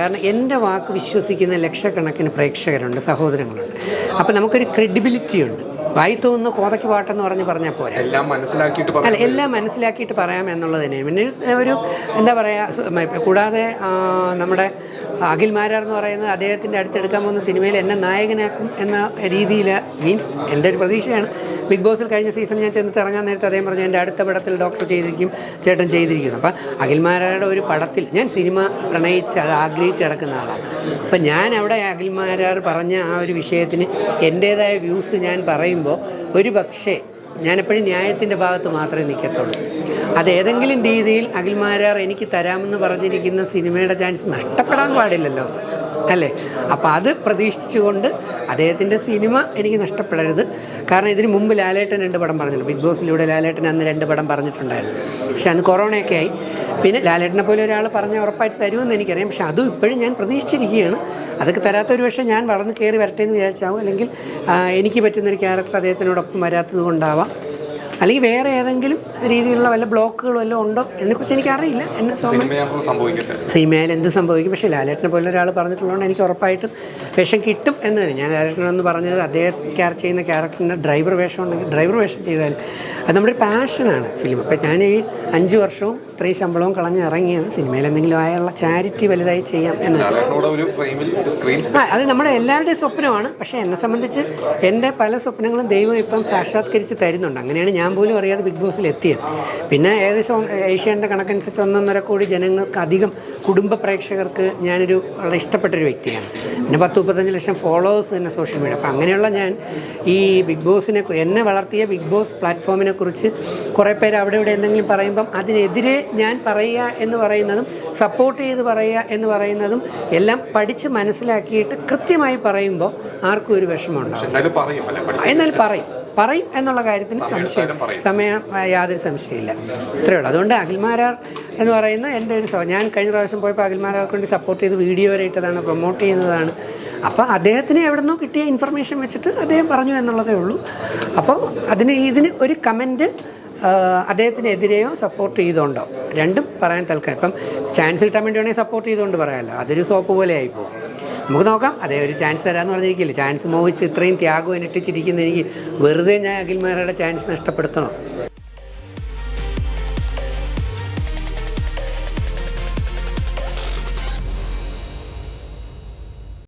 കാരണം എന്റെ വാക്ക് വിശ്വസിക്കുന്ന ലക്ഷക്കണക്കിന് പ്രേക്ഷകരുണ്ട് സഹോദരങ്ങളുണ്ട്. അപ്പം നമുക്കൊരു ക്രെഡിബിലിറ്റി ഉണ്ട്. വായി തോന്നുന്ന കോതയ്ക്ക് പാട്ടെന്ന് പറഞ്ഞ് പറഞ്ഞാൽ പോരെ. എല്ലാം മനസ്സിലാക്കിയിട്ട് അല്ല എല്ലാം മനസ്സിലാക്കിയിട്ട് പറയാം എന്നുള്ളത് തന്നെ. പിന്നെ ഒരു എന്താ പറയുക കൂടാതെ നമ്മുടെ അഖിൽ മാരാർ എന്ന് പറയുന്നത് അദ്ദേഹത്തിന്റെ അടുത്തെടുക്കാൻ പോകുന്ന സിനിമയിൽ എന്നെ നായകനാക്കും എന്ന രീതിയിൽ മീൻസ് എന്റെ ഒരു പ്രതീക്ഷയാണ്. ബിഗ് ബോസിൽ കഴിഞ്ഞ സീസൺ ഞാൻ ചെന്നിട്ട് ഇറങ്ങാൻ നേരത്തെ അദ്ദേഹം പറഞ്ഞു എന്റെ അടുത്ത പടത്തിൽ ഡോക്ടർ ചെയ്തിരിക്കും ചേട്ടൻ ചെയ്തിരിക്കുന്നു. അപ്പം അഖിൽ മാരാരുടെ ഒരു പടത്തിൽ ഞാൻ സിനിമ പ്രണയിച്ച് അത് ആഗ്രഹിച്ച് കിടക്കുന്ന ആളാണ്. അപ്പം ഞാൻ അവിടെ അഖിൽ മാരാർ പറഞ്ഞ ആ ഒരു വിഷയത്തിന് എന്റേതായ വ്യൂസ് ഞാൻ പറയുമ്പോൾ ഒരു പക്ഷേ ഞാനെപ്പോഴും ന്യായത്തിന്റെ ഭാഗത്ത് മാത്രമേ നിൽക്കത്തുള്ളൂ. അത് ഏതെങ്കിലും രീതിയിൽ അഖിൽമാരാർ എനിക്ക് തരാമെന്ന് പറഞ്ഞിരിക്കുന്ന സിനിമയുടെ ചാൻസ് നഷ്ടപ്പെടാൻ പാടില്ലല്ലോ അല്ലേ? അപ്പോൾ അത് പ്രതീക്ഷിച്ചുകൊണ്ട് അദ്ദേഹത്തിന്റെ സിനിമ എനിക്ക് നഷ്ടപ്പെടരുത്. കാരണം ഇതിന് മുമ്പ് ലാലേട്ടൻ രണ്ട് പടം പറഞ്ഞിട്ടുണ്ട്. ബിഗ് ബോസിലൂടെ ലാലേട്ടൻ അന്ന് രണ്ട് പടം പറഞ്ഞിട്ടുണ്ടായിരുന്നു. പക്ഷെ അന്ന് കൊറോണയൊക്കെ ആയി. പിന്നെ ലാലേട്ടനെ പോലെ ഒരാൾ പറഞ്ഞാൽ ഉറപ്പായിട്ട് തരുമെന്ന് എനിക്കറിയാം. പക്ഷെ അതും ഇപ്പോഴും ഞാൻ പ്രതീക്ഷിച്ചിരിക്കുകയാണ്. അതൊക്കെ തരാത്ത ഒരു പക്ഷേ ഞാൻ വളർന്ന് കയറി വരട്ടെ എന്ന് വിചാരിച്ചാവും. അല്ലെങ്കിൽ എനിക്ക് പറ്റുന്നൊരു ക്യാരക്ടർ അദ്ദേഹത്തിനോടൊപ്പം വരാത്തത് കൊണ്ടാവാം. അല്ലെങ്കിൽ വേറെ ഏതെങ്കിലും രീതിയിലുള്ള വല്ല ബ്ലോക്കുകൾ വല്ലതും ഉണ്ടോ എന്നെക്കുറിച്ച് എനിക്കറിയില്ല. എന്നെ സിനിമയിൽ എന്ത് സംഭവിക്കും? പക്ഷേ ലാലേട്ടനെ പോലെ ഒരാൾ പറഞ്ഞിട്ടുള്ളതുകൊണ്ട് എനിക്ക് ഉറപ്പായിട്ടും വേഷം കിട്ടും എന്ന് തന്നെ. ഞാൻ ലാലേട്ടനെന്ന് പറഞ്ഞത് അദ്ദേഹം ക്യാർ ചെയ്യുന്ന ക്യാരക്ടറിന്റെ ഡ്രൈവർ വേഷം ഉണ്ടെങ്കിൽ ഡ്രൈവർ വേഷം ചെയ്താൽ അത് നമ്മുടെ ഒരു പാഷനാണ് ഫിലിം. അപ്പോൾ ഞാൻ ഈ അഞ്ച് വർഷവും ഇത്രയും ശമ്പളവും കളഞ്ഞ് ഇറങ്ങിയത് സിനിമയിൽ എന്തെങ്കിലും ആയുള്ള ചാരിറ്റി വലുതായി ചെയ്യാം എന്ന് വെച്ചാൽ ആ അത് നമ്മുടെ എല്ലാവരുടെയും സ്വപ്നമാണ്. പക്ഷേ എന്നെ സംബന്ധിച്ച് എന്റെ പല സ്വപ്നങ്ങളും ദൈവം ഇപ്പം സാക്ഷാത്കരിച്ച് തരുന്നുണ്ട്. അങ്ങനെയാണ് ഞാൻ പോലും അറിയാതെ ബിഗ് ബോസിൽ എത്തിയത്. പിന്നെ ഏകദേശം ഏഷ്യാന്റെ കണക്കനുസരിച്ച് ഒന്നൊന്നര കോടി ജനങ്ങൾക്ക് അധികം കുടുംബ പ്രേക്ഷകർക്ക് ഞാനൊരു വളരെ ഇഷ്ടപ്പെട്ടൊരു വ്യക്തിയാണ്. പിന്നെ പത്ത് മുപ്പത്തഞ്ച് ലക്ഷം ഫോളോവേഴ്സ് തന്നെ സോഷ്യൽ മീഡിയ. അപ്പോൾ അങ്ങനെയുള്ള ഞാൻ ഈ ബിഗ് ബോസിനെ എന്നെ വളർത്തിയ ബിഗ് ബോസ് പ്ലാറ്റ്ഫോമിനെ കുറിച്ച് കുറേ പേര് അവിടെ ഇവിടെ എന്തെങ്കിലും പറയുമ്പം അതിനെതിരെ ഞാൻ പറയുക എന്ന് പറയുന്നതും സപ്പോർട്ട് ചെയ്ത് പറയുക എന്ന് പറയുന്നതും എല്ലാം പഠിച്ച് മനസ്സിലാക്കിയിട്ട് കൃത്യമായി പറയുമ്പോൾ ആർക്കും ഒരു അല്ലെ? എന്നാൽ പറയും. പറയും എന്നുള്ള കാര്യത്തിന് സംശയം. സമയം യാതൊരു സംശയമില്ല ഇത്രയേ ഉള്ളൂ. അതുകൊണ്ട് അഖിൽമാരാർ എന്ന് പറയുന്ന എന്റെ ഒരു സ്വഭാവം ഞാൻ കഴിഞ്ഞ പ്രാവശ്യം പോയപ്പോൾ അഖിൽമാരാർക്ക് വേണ്ടി സപ്പോർട്ട് ചെയ്ത് വീഡിയോ വരെ ഇട്ടതാണ് പ്രൊമോട്ട് ചെയ്യുന്നതാണ്. അപ്പോൾ അദ്ദേഹത്തിന് എവിടെ നിന്നോ കിട്ടിയ ഇൻഫർമേഷൻ വെച്ചിട്ട് അദ്ദേഹം പറഞ്ഞു എന്നുള്ളതേ ഉള്ളൂ. അപ്പോൾ അതിന് ഇതിന് ഒരു കമന്റ് അദ്ദേഹത്തിനെതിരെയോ സപ്പോർട്ട് ചെയ്തുകൊണ്ടോ രണ്ടും പറയാൻ തൽക്കാലം. ഇപ്പം ചാൻസ് കിട്ടാൻ വേണ്ടി വേണമെങ്കിൽ സപ്പോർട്ട് ചെയ്തുകൊണ്ട് പറയാമല്ലോ അതൊരു സോപ്പ് പോലെ ആയിപ്പോകും നമുക്ക് നോക്കാം. അതേ ഒരു ചാൻസ് തരാമെന്ന് പറഞ്ഞിരിക്കില്ല. ചാൻസ് മോഹിച്ച് ഇത്രയും ത്യാഗം അനുഷ്ഠിച്ചിരിക്കുന്ന എനിക്ക് വെറുതെ ഞാൻ അഖിൽമാരുടെ ചാൻസ് നഷ്ടപ്പെടുത്തണോ?